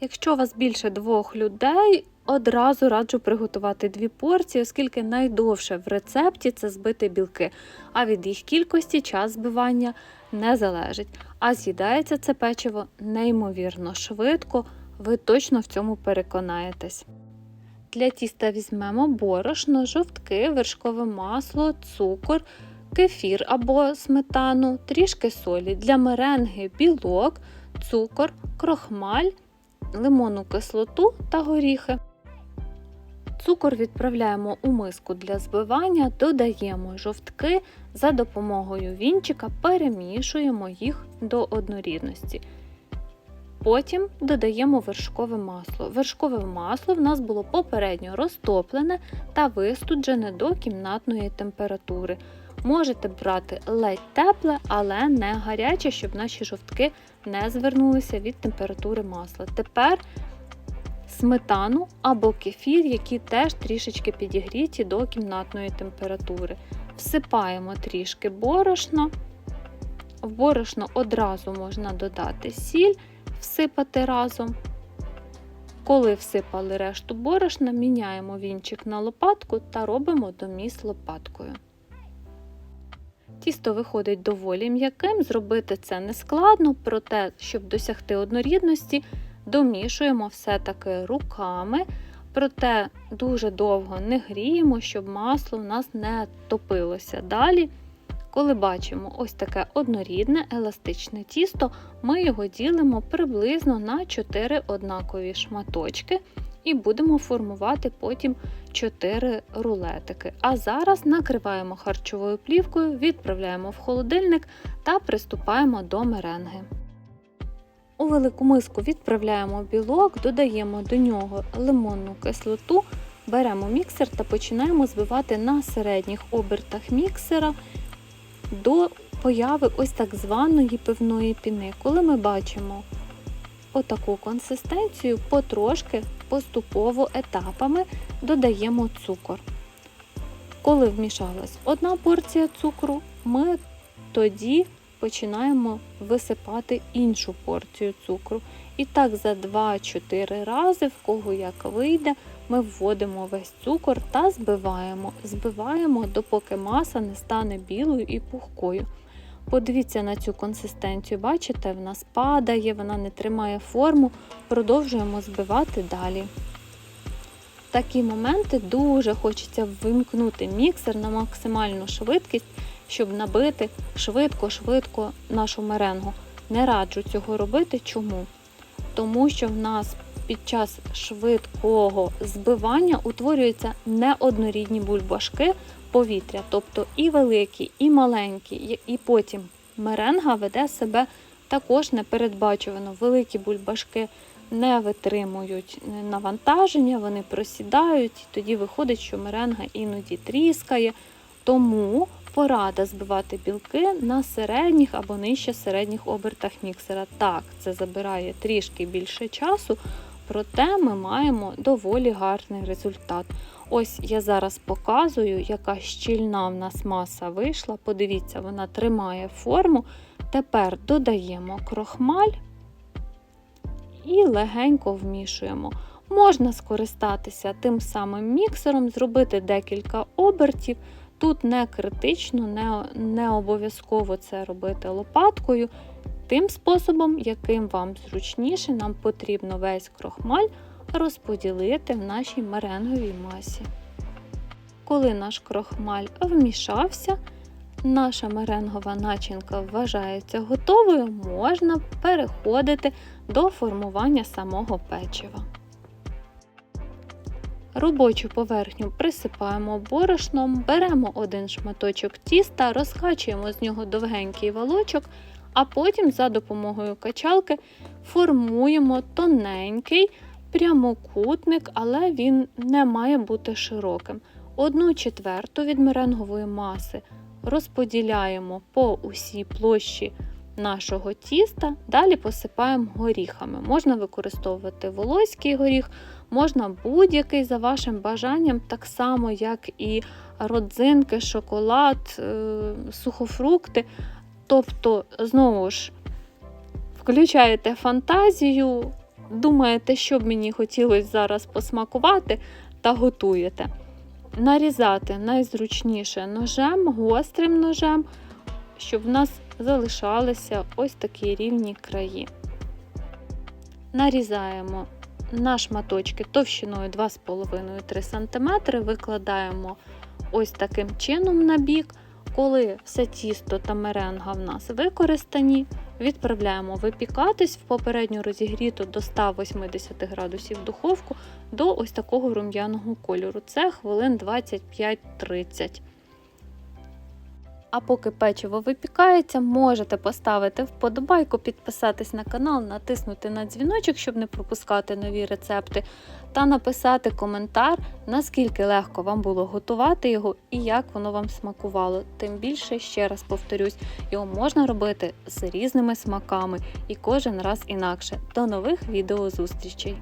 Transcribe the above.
Якщо у вас більше двох людей, одразу раджу приготувати дві порції, оскільки найдовше в рецепті це збити білки, а від їх кількості час збивання не залежить. А з'їдається це печиво неймовірно швидко, ви точно в цьому переконаєтесь. Для тіста візьмемо борошно, жовтки, вершкове масло, цукор, кефір або сметану, трішки солі. Для меренги білок, цукор, крохмаль, лимонну кислоту та горіхи. Цукор відправляємо у миску для збивання, додаємо жовтки, за допомогою вінчика перемішуємо їх до однорідності. Потім додаємо вершкове масло. Вершкове масло в нас було попередньо розтоплене та вистуджене до кімнатної температури. Можете брати ледь тепле, але не гаряче, щоб наші жовтки не звернулися від температури масла. Тепер сметану або кефір, які теж трішечки підігріті до кімнатної температури. Всипаємо трішки борошна. В борошно одразу можна додати сіль, всипати разом. Коли всипали решту борошна, міняємо вінчик на лопатку та робимо доміс лопаткою. Тісто виходить доволі м'яким, зробити це не складно, проте, щоб досягти однорідності, домішуємо все-таки руками, проте дуже довго не гріємо, щоб масло в нас не топилося. Далі, коли бачимо ось таке однорідне еластичне тісто, ми його ділимо приблизно на 4 однакові шматочки і будемо формувати потім 4 рулетики. А зараз накриваємо харчовою плівкою, відправляємо в холодильник та приступаємо до меренги. У велику миску відправляємо білок, додаємо до нього лимонну кислоту, беремо міксер та починаємо збивати на середніх обертах міксера до появи ось так званої пивної піни. Коли ми бачимо отаку консистенцію, потрошки поступово етапами додаємо цукор. Коли вмішалась одна порція цукру, ми тоді починаємо висипати іншу порцію цукру. І так за 2-4 рази, в кого як вийде, ми вводимо весь цукор та збиваємо. Збиваємо, допоки маса не стане білою і пухкою. Подивіться на цю консистенцію, бачите, в нас падає, вона не тримає форму, продовжуємо збивати далі. В такі моменти дуже хочеться вимкнути міксер на максимальну швидкість, щоб набити швидко-швидко нашу меренгу. Не раджу цього робити. Чому? Тому що в нас під час швидкого збивання утворюються неоднорідні бульбашки повітря, тобто і великі, і маленькі, і потім меренга веде себе також непередбачувано. Великі бульбашки не витримують навантаження, вони просідають, тоді виходить, що меренга іноді тріскає. Тому порада збивати білки на середніх або нижче середніх обертах міксера. Так, це забирає трішки більше часу, проте ми маємо доволі гарний результат. Ось я зараз показую, яка щільна в нас маса вийшла. Подивіться, вона тримає форму. Тепер додаємо крохмаль і легенько вмішуємо. Можна скористатися тим самим міксером, зробити декілька обертів. Тут не критично, не, не обов'язково це робити лопаткою. Тим способом, яким вам зручніше, нам потрібно весь крохмаль розподілити в нашій меренговій масі. Коли наш крохмаль вмішався, наша меренгова начинка вважається готовою, можна переходити до формування самого печива. Робочу поверхню присипаємо борошном, беремо один шматочок тіста, розкачуємо з нього довгенький валочок, а потім за допомогою качалки формуємо тоненький прямокутник, але він не має бути широким. Одну четверту від меренгової маси розподіляємо по усій площі нашого тіста, далі посипаємо горіхами. Можна використовувати волоський горіх, можна будь-який за вашим бажанням, так само, як і родзинки, шоколад, е, сухофрукти. Тобто, знову ж, включаєте фантазію, думаєте, що б мені хотілося зараз посмакувати, та готуєте. Нарізати найзручніше ножем, гострим ножем, щоб в нас залишалися ось такі рівні краї. Нарізаємо на шматочки товщиною 2,5-3 см, викладаємо ось таким чином на бік. Коли все тісто та меренга в нас використані, відправляємо випікатись в попередньо розігріту до 180 градусів духовку до ось такого рум'яного кольору. Це хвилин 25-30. А поки печиво випікається, можете поставити вподобайку, підписатись на канал, натиснути на дзвіночок, щоб не пропускати нові рецепти, та написати коментар, наскільки легко вам було готувати його і як воно вам смакувало. Тим більше, ще раз повторюсь, його можна робити з різними смаками і кожен раз інакше. До нових відео зустрічей!